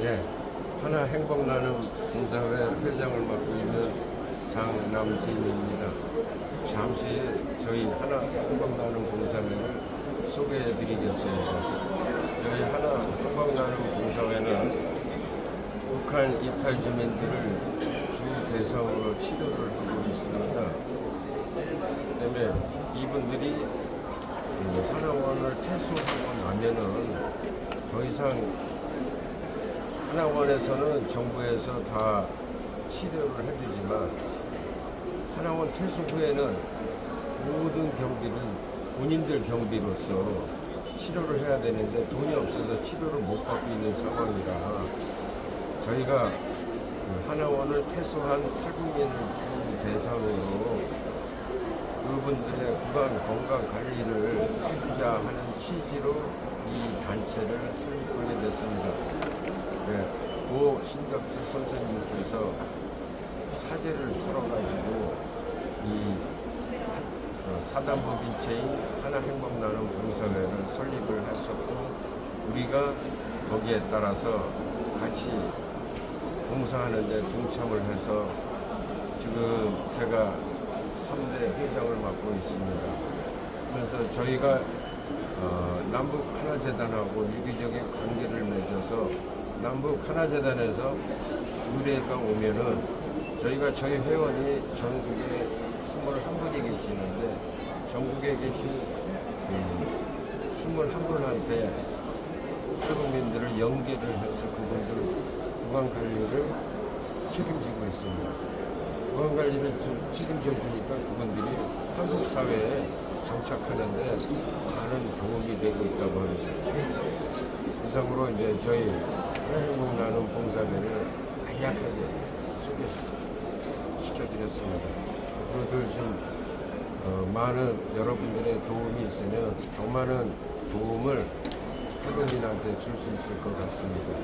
예, 하나 행복 나눔 봉사회 회장을 맡고 있는 장남진입니다. 잠시 저희 하나 행복 나눔 봉사회를 소개해 드리겠습니다. 저희 하나 행복 나눔 봉사회는 북한 이탈 주민들을 주 대상으로 치료를 하고 있습니다. 때문에 이분들이 그 하나원을 퇴소하고 나면은 더 이상 하나원에서는 정부에서 다 치료를 해주지만 하나원 퇴소 후에는 모든 경비를 본인들 경비로서 치료를 해야 되는데 돈이 없어서 치료를 못 받고 있는 상황이라 저희가 그 하나원을 퇴소한 탈북민을 주 대상으로 그분들의 구강 건강 관리를 해주자 하는 취지로 이 단체를 설립하게 됐습니다. 신덕재 선생님께서 사제를 털어가지고 이 어, 사단법인체인 하나 행복 나눔 봉사회를 설립을 하셨고 우리가 거기에 따라서 같이 봉사하는데 동참을 해서 지금 제가 3대 회장을 맡고 있습니다. 그래서 저희가 어, 남북 하나재단하고 유기적인 관계를 맺어서 남북 하나재단에서 의뢰가 오면은 저희가 저희 회원이 전국에 21분이 계시는데 전국에 계신 그 21분한테 탈북민들을 연계를 해서 그분들 구강 관리를 책임지고 있습니다. 구강 관리를 좀 책임져 주니까 그분들이 한국 사회에 정착하는데 많은 도움이 되고 있다고 합니다. 이상으로 이제 저희 행복 나눔 봉사회를 간략하게 소개시켜드렸습니다. 앞으로들 좀 어, 많은 여러분들의 도움이 있으면 더 많은 도움을 탈북민한테 줄 수 있을 것 같습니다.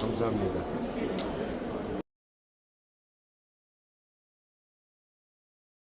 감사합니다.